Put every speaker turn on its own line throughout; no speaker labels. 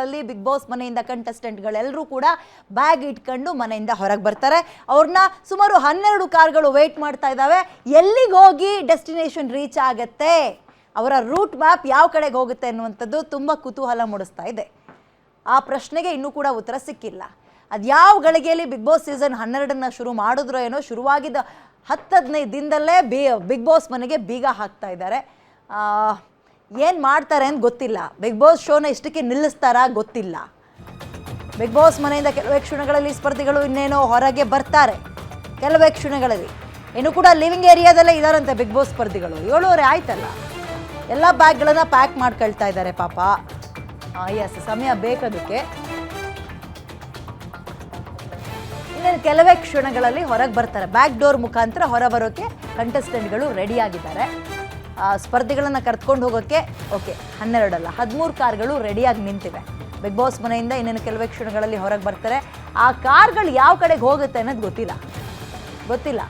ಕ್ಷಣಗಳಲ್ಲಿ big boss ಮನೆಯಿಂದ ಕಂಟೆಸ್ಟೆಂಟ್ಗಳೆಲ್ಲರೂ ಕೂಡ ಬ್ಯಾಗ್ ಇಟ್ಕೊಂಡು ಮನೆಯಿಂದ ಹೊರಗೆ ಬರ್ತಾರೆ. ಅವ್ರನ್ನ ಸುಮಾರು ಹನ್ನೆರಡು ಕಾರ್ಗಳು ವೆಯ್ಟ್ ಮಾಡ್ತಾ ಇದ್ದಾವೆ. ಎಲ್ಲಿಗೆ ಹೋಗಿ ಡೆಸ್ಟಿನೇಷನ್ ರೀಚ್ ಆಗತ್ತೆ? ಅವರ ರೂಟ್ ಮ್ಯಾಪ್ ಯಾವ ಕಡೆಗೆ ಹೋಗುತ್ತೆ ಅನ್ನುವಂಥದ್ದು ತುಂಬ ಕುತೂಹಲ ಮೂಡಿಸ್ತಾ ಇದೆ. ಆ ಪ್ರಶ್ನೆಗೆ ಇನ್ನೂ ಕೂಡ ಉತ್ತರ ಸಿಕ್ಕಿಲ್ಲ. ಅದು ಯಾವ ಗಳಿಗೆಯಲ್ಲಿ ಬಿಗ್ ಬಾಸ್ ಸೀಸನ್ ಹನ್ನೆರಡನ್ನು ಶುರು ಮಾಡಿದ್ರೋ ಏನೋ ಶುರುವಾಗಿದ್ದ ಹತ್ತು ಹದಿನೈದು ದಿನದಲ್ಲೇ ಬಿ ಬಿಗ್ ಬಾಸ್ ಮನೆಗೆ ಬೀಗ ಹಾಕ್ತಾ ಇದ್ದಾರೆ. ಏನು ಮಾಡ್ತಾರೆ ಅಂತ ಗೊತ್ತಿಲ್ಲ. ಬಿಗ್ ಬಾಸ್ ಶೋನ ಇಷ್ಟಕ್ಕೆ ನಿಲ್ಲಿಸ್ತಾರಾ ಗೊತ್ತಿಲ್ಲ. ಬಿಗ್ ಬಾಸ್ ಮನೆಯಿಂದ ಕೆಲವೇ ಕ್ಷಣಗಳಲ್ಲಿ ಸ್ಪರ್ಧಿಗಳು ಇನ್ನೇನೋ ಹೊರಗೆ ಬರ್ತಾರೆ. ಕೆಲವೇ ಕ್ಷಣಗಳಲ್ಲಿ ಇನ್ನು ಕೂಡ ಲಿವಿಂಗ್ ಏರಿಯಾದಲ್ಲೇ ಇದಾರಂತೆ ಬಿಗ್ ಬಾಸ್ ಸ್ಪರ್ಧಿಗಳು. ಏಳುವರೆ ಆಯ್ತಲ್ಲ? ಎಲ್ಲ ಬ್ಯಾಗ್ಗಳನ್ನು ಪ್ಯಾಕ್ ಮಾಡ್ಕೊಳ್ತಾ ಇದ್ದಾರೆ ಪಾಪ. ಎಸ್ ಸಮಯ ಬೇಕದಕ್ಕೆ ಇನ್ನೇನು ಕೆಲವೇ ಕ್ಷಣಗಳಲ್ಲಿ ಹೊರಗೆ ಬರ್ತಾರೆ. ಬ್ಯಾಕ್ ಡೋರ್ ಮುಖಾಂತರ ಹೊರ ಬರೋಕ್ಕೆ ಕಂಟೆಸ್ಟೆಂಟ್ಗಳು ರೆಡಿ ಆಗಿದ್ದಾರೆ. ಆ, ಸ್ಪರ್ಧಿಗಳನ್ನ ಕರ್ತ್ಕೊಂಡು ಹೋಗೋಕ್ಕೆ ಓಕೆ, ಹನ್ನೆರಡಲ್ಲ, ಹದಿಮೂರು ಕಾರ್ಗಳು ರೆಡಿಯಾಗಿ ನಿಂತಿವೆ. ಬಿಗ್ ಬಾಸ್ ಮನೆಯಿಂದ ಇನ್ನೇನು ಕೆಲವೇ ಕ್ಷಣಗಳಲ್ಲಿ ಹೊರಗೆ ಬರ್ತಾರೆ. ಆ ಕಾರ್ಗಳು ಯಾವ ಕಡೆಗೆ ಹೋಗುತ್ತೆ ಅನ್ನೋದು ಗೊತ್ತಿಲ್ಲ. ಗೊತ್ತಿಲ್ಲ.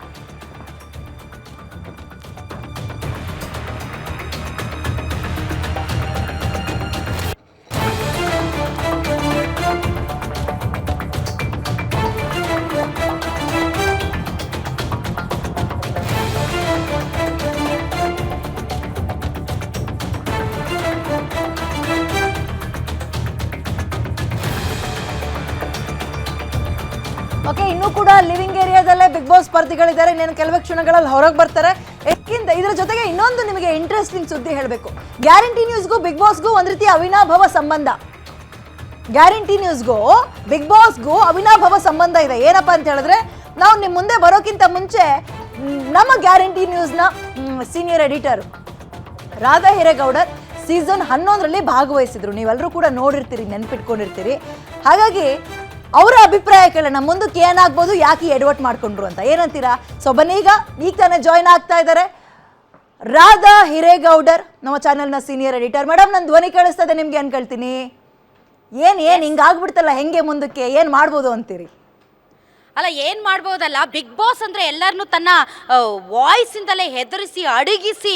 ಓಕೆ ಇನ್ನೂ ಕೂಡ ಲಿವಿಂಗ್ ಏರಿಯಾದಲ್ಲೇ ಬಿಗ್ ಬಾಸ್ ಸ್ಪರ್ಧಿಗಳಿದ್ದಾರೆ. ಇನ್ನೇನು ಕೆಲವೇ ಕ್ಷಣಗಳಲ್ಲಿ ಹೊರಗೆ ಬರ್ತಾರೆ. ಯಾಕಿಂತ ಇದರ ಜೊತೆಗೆ ಇನ್ನೊಂದು ನಿಮಗೆ ಇಂಟ್ರೆಸ್ಟಿಂಗ್ ಸುದ್ದಿ ಹೇಳಬೇಕು. ಗ್ಯಾರಂಟಿ ನ್ಯೂಸ್ಗೂ ಬಿಗ್ ಬಾಸ್ಗೂ ಒಂದು ರೀತಿ ಅವಿನಾಭಾವ ಸಂಬಂಧ. ಗ್ಯಾರಂಟಿ ನ್ಯೂಸ್ಗೂ ಬಿಗ್ ಬಾಸ್ಗೂ ಅವಿನಾಭಾವ ಸಂಬಂಧ ಇದೆ. ಏನಪ್ಪಾ ಅಂತ ಹೇಳಿದ್ರೆ, ನಾವು ನಿಮ್ಮ ಮುಂದೆ ಬರೋಕ್ಕಿಂತ ಮುಂಚೆ, ನಮ್ಮ guarantee ನ್ಯೂಸ್ನ senior editor Radha Hiregowdar season ಹನ್ನೊಂದರಲ್ಲಿ ಭಾಗವಹಿಸಿದ್ರು. ನೀವೆಲ್ಲರೂ ಕೂಡ ನೋಡಿರ್ತೀರಿ, ನೆನ್ಪಿಟ್ಕೊಂಡಿರ್ತೀರಿ. ಹಾಗಾಗಿ ಅವರ ಅಭಿಪ್ರಾಯ ಕೇಳೋಣ ಮುಂದಕ್ಕೆ ಏನಾಗ್ಬೋದು, ಯಾಕೆ ಎಡವಟ್ ಮಾಡ್ಕೊಂಡ್ರು ಅಂತ. ಏನಂತೀರಾ? ಸೊ, ಬನ್ನಿ ಈಗ ತಾನೇ ಜಾಯ್ನ್ ಆಗ್ತಾ ಇದ್ದಾರೆ. ರಾಧಾ ಹಿರೇಗೌಡರ್, ನಮ್ಮ ಚಾನೆಲ್ನ ಸೀನಿಯರ್ ಎಡಿಟರ್ ಮೇಡಮ್ ನನ್ನ ಧ್ವನಿ ಕೇಳಿಸ್ತಾ ನಿಮಗೆ ನಿಮ್ಗೆ ಅನ್ಕೊಳ್ತೀನಿ ಏನ್ ಏನ್, ಹಿಂಗಾಗ್ಬಿಡ್ತಲ್ಲ, ಹೆಂಗೆ ಮುಂದಕ್ಕೆ? ಏನು ಮಾಡ್ಬೋದು ಅಂತೀರಿ?
ಅಲ್ಲ, ಏನ್ ಮಾಡ್ಬೋದಲ್ಲ? ಬಿಗ್ ಬಾಸ್ ಅಂದ್ರೆ ಎಲ್ಲರನ್ನು ತನ್ನ ವಾಯ್ಸ್ ಇಂದಲೇ ಹೆದರಿಸಿ, ಅಡಗಿಸಿ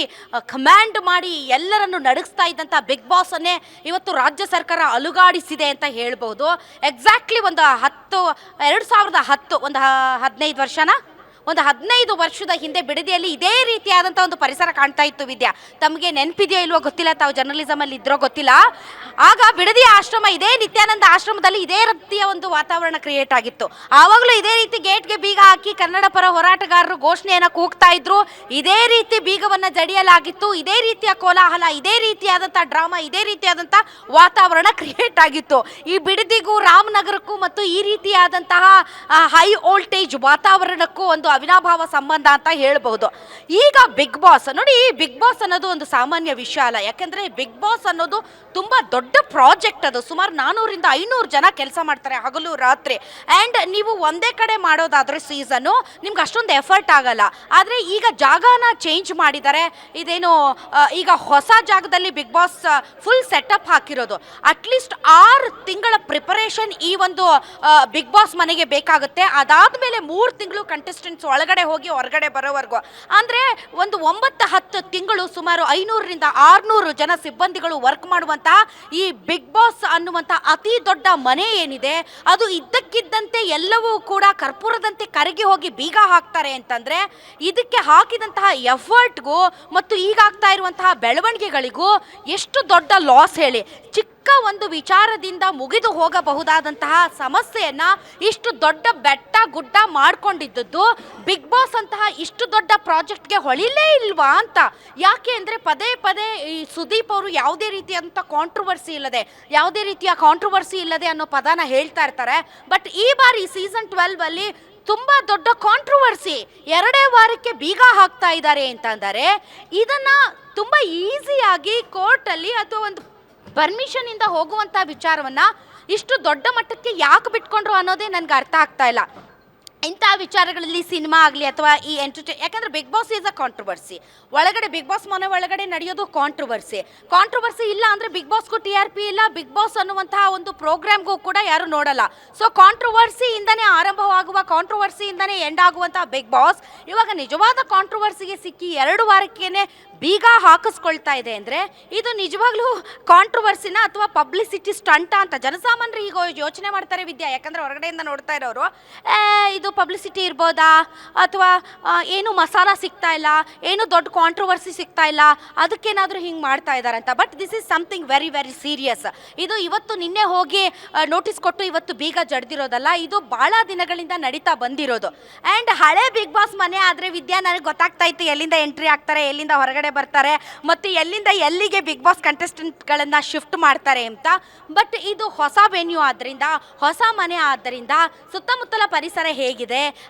ಕಮ್ಯಾಂಡ್ ಮಾಡಿ ಎಲ್ಲರನ್ನು ನಡೆಸ್ತಾ ಇದ್ದಂಥ ಬಿಗ್ ಬಾಸ್ ಅನ್ನೇ ಇವತ್ತು ರಾಜ್ಯ ಸರ್ಕಾರ ಅಲುಗಾಡಿಸಿದೆ ಅಂತ ಹೇಳ್ಬೋದು. ಎಕ್ಸಾಕ್ಟ್ಲಿ ಒಂದು ಹತ್ತು, ಎರಡು ಸಾವಿರದ ಹತ್ತು, ಒಂದು ಹದಿನೈದು ವರ್ಷನಾ? ಒಂದು ಹದಿನೈದು ವರ್ಷದ ಹಿಂದೆ ಬಿಡದಿಯಲ್ಲಿ ಇದೇ ರೀತಿಯಾದಂಥ ಒಂದು ಪರಿಸರ ಕಾಣ್ತಾ ಇತ್ತು ವಿದ್ಯಾ. ತಮಗೆ ನೆನಪಿದೆಯೋ ಇಲ್ವೋ ಗೊತ್ತಿಲ್ಲ, ತಾವು ಜರ್ನಲಿಸಮ್ ಅಲ್ಲಿ ಇದ್ರೋ ಗೊತ್ತಿಲ್ಲ. ಆಗ ಬಿಡದಿ ಆಶ್ರಮ, ಇದೇ ನಿತ್ಯಾನಂದ ಆಶ್ರಮದಲ್ಲಿ ಇದೇ ರೀತಿಯ ಒಂದು ವಾತಾವರಣ ಕ್ರಿಯೇಟ್ ಆಗಿತ್ತು. ಆವಾಗಲೂ ಇದೇ ರೀತಿ ಗೇಟ್ಗೆ ಬೀಗ ಹಾಕಿ ಕನ್ನಡ ಪರ ಹೋರಾಟಗಾರರು ಘೋಷಣೆಯನ್ನು ಕೂಗ್ತಾ ಇದ್ರು. ಇದೇ ರೀತಿ ಬೀಗವನ್ನು ಜಡಿಯಲಾಗಿತ್ತು. ಇದೇ ರೀತಿಯ ಕೋಲಾಹಲ, ಇದೇ ರೀತಿಯಾದಂಥ ಡ್ರಾಮಾ ಇದೇ ರೀತಿಯಾದಂಥ ವಾತಾವರಣ ಕ್ರಿಯೇಟ್ ಆಗಿತ್ತು. ಈ ಬಿಡದಿಗೂ, ರಾಮನಗರಕ್ಕೂ ಮತ್ತು ಈ ರೀತಿಯಾದಂತಹ ಹೈ ವೋಲ್ಟೇಜ್ ವಾತಾವರಣಕ್ಕೂ ಒಂದು ಅವಿನಾಭಾವ ಸಂಬಂಧ ಅಂತ ಹೇಳಬಹುದು. ಈಗ ಬಿಗ್ ಬಾಸ್ ನೋಡಿ ಬಿಗ್ ಬಾಸ್ ಅನ್ನೋದು ಒಂದು ಸಾಮಾನ್ಯ ವಿಷಯ ಅಲ್ಲ. ಯಾಕಂದ್ರೆ ಬಿಗ್ ಬಾಸ್ ಅನ್ನೋದು ತುಂಬಾ ದೊಡ್ಡ ಪ್ರಾಜೆಕ್ಟ್ ಅದು. ಸುಮಾರು ನಾನೂರಿಂದ ಐನೂರು ಜನ ಕೆಲಸ ಮಾಡ್ತಾರೆ ಹಗಲು, ರಾತ್ರಿ. ಆ್ಯಂಡ್ ನೀವು ಒಂದೇ ಕಡೆ ಮಾಡೋದಾದ್ರೆ ಸೀಸನ್ನು ನಿಮ್ಗೆ ಅಷ್ಟೊಂದು ಎಫರ್ಟ್ ಆಗಲ್ಲ. ಆದರೆ ಈಗ ಜಾಗನ ಚೇಂಜ್ ಮಾಡಿದ್ದಾರೆ ಇದೇನು ಈಗ ಹೊಸ ಜಾಗದಲ್ಲಿ ಬಿಗ್ ಬಾಸ್ ಫುಲ್ ಸೆಟಪ್ ಹಾಕಿರೋದು. ಅಟ್ಲೀಸ್ಟ್ ಆರು ತಿಂಗಳ ಪ್ರಿಪರೇಷನ್ ಈ ಒಂದು ಬಿಗ್ ಬಾಸ್ ಮನೆಗೆ ಬೇಕಾಗುತ್ತೆ. ಅದಾದ್ಮೇಲೆ ಮೂರು ತಿಂಗಳು ಕಂಟೆಸ್ಟೆಂಟ್ಸ್ ಒಳಗಡೆ ಹೋಗಿ ಹೊರಗಡೆ ಬರೋವರೆಗೂ. ಅಂದರೆ ಒಂದು ಒಂಬತ್ತು ಹತ್ತು ತಿಂಗಳು ಸುಮಾರು ಐನೂರರಿಂದ ಆರುನೂರು ಜನ ಸಿಬ್ಬಂದಿಗಳು ವರ್ಕ್ ಮಾಡುವಂತಹ ಈ ಬಿಗ್ ಬಾಸ್ ಅನ್ನುವಂಥ ಅತಿ ದೊಡ್ಡ ಮನೆ ಏನಿದೆ, ಅದು ಇದ್ದಕ್ಕಿದ್ದಂತೆ ಎಲ್ಲವೂ ಕೂಡ ಕರ್ಪೂರದಂತೆ ಕರಗಿ ಹೋಗಿ ಬೀಗ ಹಾಕ್ತಾರೆ ಅಂತಂದರೆ, ಇದಕ್ಕೆ ಹಾಕಿದಂತಹ ಎಫರ್ಟ್ಗೂ ಮತ್ತು ಈಗ ಆಗ್ತಾ ಇರುವಂತಹ ಬೆಳವಣಿಗೆಗಳಿಗೂ ಎಷ್ಟು ದೊಡ್ಡ ಲಾಸ್ ಹೇಳಿ. ಚಿಕ್ಕ ಒಂದು ವಿಚಾರದಿಂದ ಮುಗಿದು ಹೋಗಬಹುದಾದಂತಹ ಸಮಸ್ಯೆಯನ್ನ ಇಷ್ಟು ದೊಡ್ಡ ಬೆಟ್ಟ ಗುಡ್ಡ ಮಾಡ್ಕೊಂಡಿದ್ದದ್ದು ಬಿಗ್ ಬಾಸ್ ಅಂತಹ ಇಷ್ಟು ದೊಡ್ಡ ಪ್ರಾಜೆಕ್ಟ್ಗೆ ಹೊಳಿಲೇ ಇಲ್ವಾ ಅಂತ? ಯಾಕೆ ಅಂದ್ರೆ ಪದೇ ಪದೇ ಈ ಸುದೀಪ್ ಅವರು ಯಾವುದೇ ರೀತಿಯಾದಂಥ ಕಾಂಟ್ರವರ್ಸಿ ಇಲ್ಲದೆ, ಯಾವುದೇ ರೀತಿಯ ಕಾಂಟ್ರವರ್ಸಿ ಇಲ್ಲದೆ ಅನ್ನೋ ಪದನ ಹೇಳ್ತಾ ಇರ್ತಾರೆ. ಬಟ್ ಈ ಬಾರಿ ಸೀಸನ್ ಟ್ವೆಲ್ವ್ ಅಲ್ಲಿ ತುಂಬಾ ದೊಡ್ಡ ಕಾಂಟ್ರವರ್ಸಿ ಎರಡೇ ವಾರಕ್ಕೆ ಬೀಗ ಹಾಕ್ತಾ ಇದ್ದಾರೆ ಅಂತಂದರೆ ಇದನ್ನ ತುಂಬಾ ಈಸಿಯಾಗಿ ಕೋರ್ಟಲ್ಲಿ ಅಥವಾ ಒಂದು ಪರ್ಮಿಷನ್ ಇಂದ ಹೋಗುವಂತ ವಿಚಾರವನ್ನ ಇಷ್ಟು ದೊಡ್ಡ ಮಟ್ಟಕ್ಕೆ ಯಾಕೆ ಬಿಟ್ಕೊಂಡ್ರು ಅನ್ನೋದೇ ನನ್ಗೆ ಅರ್ಥ ಆಗ್ತಾ ಇಲ್ಲ. ಇಂಥ ವಿಚಾರಗಳಲ್ಲಿ ಸಿನಿಮಾ ಆಗಲಿ ಅಥವಾ ಈ ಎಂಟರ್ಟೈ ಯಾಕಂದ್ರೆ big boss is a controversy ಒಳಗಡೆ ಬಿಗ್ ಬಾಸ್ ಮನೆ ಒಳಗಡೆ ನಡೆಯೋದು ಕಾಂಟ್ರವರ್ಸಿ ಕಾಂಟ್ರವರ್ಸಿ ಇಲ್ಲ ಅಂದರೆ ಬಿಗ್ ಬಾಸ್ಗೂ ಟಿ ಆರ್ ಪಿ ಇಲ್ಲ ಬಿಗ್ ಬಾಸ್ ಅನ್ನುವಂತಹ ಒಂದು ಪ್ರೋಗ್ರಾಮ್ಗೂ ಕೂಡ ಯಾರು ನೋಡಲ್ಲ. ಸೊ ಕಾಂಟ್ರವರ್ಸಿಯಿಂದನೇ ಆರಂಭವಾಗುವ ಕಾಂಟ್ರವರ್ಸಿಯಿಂದನೇ ಎಂಡ್ ಆಗುವಂತಹ ಬಿಗ್ ಬಾಸ್ ಇವಾಗ ನಿಜವಾದ ಕಾಂಟ್ರವರ್ಸಿಗೆ ಸಿಕ್ಕಿ ಎರಡು ವಾರಕ್ಕೇನೆ ಬೀಗ ಹಾಕಿಸ್ಕೊಳ್ತಾ ಇದೆ ಅಂದರೆ ಇದು ನಿಜವಾಗ್ಲೂ ಕಾಂಟ್ರವರ್ಸಿನ ಅಥವಾ ಪಬ್ಲಿಸಿಟಿ ಸ್ಟಂಟ ಅಂತ. ಜನಸಾಮಾನ್ಯರು ಈಗ ಯೋಚನೆ ಮಾಡ್ತಾರೆ ವಿದ್ಯಾ ಯಾಕಂದ್ರೆ ಹೊರಗಡೆಯಿಂದ ನೋಡ್ತಾ ಇರೋರು "ಏ, ಇದು ಪಬ್ಲಿಸಿಟಿ ಇರ್ಬೋದಾ? ಅಥವಾ ಏನು ಮಸಾಲ ಸಿಗ್ತಾ ಇಲ್ಲ, ಏನು ದೊಡ್ಡ ಕಾಂಟ್ರವರ್ಸಿ ಸಿಗ್ತಾ ಇಲ್ಲ, ಅದಕ್ಕೇನಾದರೂ ಹಿಂಗೆ ಮಾಡ್ತಾ ಇದ್ದಾರೆ ಅಂತ but this is something very very serious ಇದು ಇವತ್ತು ನಿನ್ನೆ ಹೋಗಿ ನೋಟಿಸ್ ಕೊಟ್ಟು ಇವತ್ತು ಬೀಗ ಜಡ್ದಿರೋದಲ್ಲ, ಇದು ಭಾಳ ದಿನಗಳಿಂದ ನಡೀತಾ ಬಂದಿರೋದು. ಆ್ಯಂಡ್ ಹಳೆ ಬಿಗ್ ಬಾಸ್ ಮನೆ ಆದರೆ ವಿದ್ಯಾ ನನಗೆ ಗೊತ್ತಾಗ್ತಾ ಇತ್ತು, ಎಲ್ಲಿಂದ ಎಂಟ್ರಿ ಆಗ್ತಾರೆ, ಎಲ್ಲಿಂದ ಹೊರಗಡೆ ಬರ್ತಾರೆ, ಮತ್ತು ಎಲ್ಲಿಂದ ಎಲ್ಲಿಗೆ ಬಿಗ್ ಬಾಸ್ ಕಂಟೆಸ್ಟೆಂಟ್ಗಳನ್ನು ಶಿಫ್ಟ್ ಮಾಡ್ತಾರೆ ಅಂತ. ಬಟ್ ಇದು ಹೊಸ ವೆನ್ಯೂ ಆದ್ದರಿಂದ ಹೊಸ ಮನೆ ಆದ್ದರಿಂದ ಸುತ್ತಮುತ್ತಲ ಪರಿಸರ ಹೇಗಿದೆ?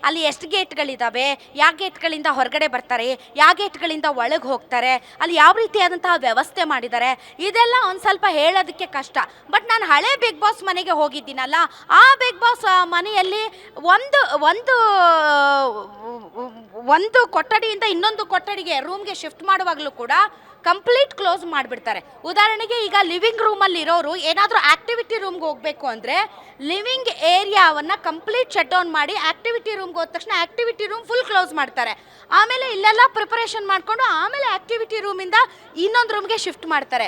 ಅಲ್ಲಿ ಎಷ್ಟು ಗೇಟ್ಗಳಿದ್ದಾವೆ ಯಾವ ಗೇಟ್ಗಳಿಂದ ಹೊರಗಡೆ ಬರ್ತಾರೆ? ಯಾವ ಗೇಟ್ಗಳಿಂದ ಒಳಗೆ ಹೋಗ್ತಾರೆ? ಅಲ್ಲಿ ಯಾವ ರೀತಿಯಾದಂತಹ ವ್ಯವಸ್ಥೆ ಮಾಡಿದ್ದಾರೆ? ಇದೆಲ್ಲ ಒಂದು ಸ್ವಲ್ಪ ಹೇಳೋದಕ್ಕೆ ಕಷ್ಟ. ಬಟ್ ನಾನು ಹಳೆ ಬಿಗ್ ಬಾಸ್ ಮನೆಗೆ ಹೋಗಿದ್ದೀನಲ್ಲ, ಆ ಬಿಗ್ ಬಾಸ್ ಮನೆಯಲ್ಲಿ ಒಂದು ಒಂದು ಒಂದು ಕೊಠಡಿಯಿಂದ ಇನ್ನೊಂದು ಕೊಠಡಿಗೆ ರೂಮ್ಗೆ ಶಿಫ್ಟ್ ಮಾಡುವಾಗಲೂ ಕೂಡ ಕಂಪ್ಲೀಟ್ ಕ್ಲೋಸ್ ಮಾಡಿಬಿಡ್ತಾರೆ. ಉದಾಹರಣೆಗೆ ಈಗ ಲಿವಿಂಗ್ ರೂಮಲ್ಲಿ ಇರೋರು ಏನಾದರೂ ಆಕ್ಟಿವಿಟಿ ರೂಮ್ಗೆ ಹೋಗಬೇಕು ಅಂದರೆ ಲಿವಿಂಗ್ ಏರಿಯಾವನ್ನು ಕಂಪ್ಲೀಟ್ ಶಟ್ ಡೌನ್ ಮಾಡಿ ಆಕ್ಟಿವಿಟಿ ರೂಮ್ಗೆ ಹೋದ ತಕ್ಷಣ ಆಕ್ಟಿವಿಟಿ ರೂಮ್ ಫುಲ್ ಕ್ಲೋಸ್ ಮಾಡ್ತಾರೆ. ಆಮೇಲೆ ಇಲ್ಲೆಲ್ಲ ಪ್ರಿಪರೇಷನ್ ಮಾಡಿಕೊಂಡು ಆಮೇಲೆ ಆಕ್ಟಿವಿಟಿ ರೂಮಿಂದ ಇನ್ನೊಂದು ರೂಮ್ಗೆ ಶಿಫ್ಟ್ ಮಾಡ್ತಾರೆ.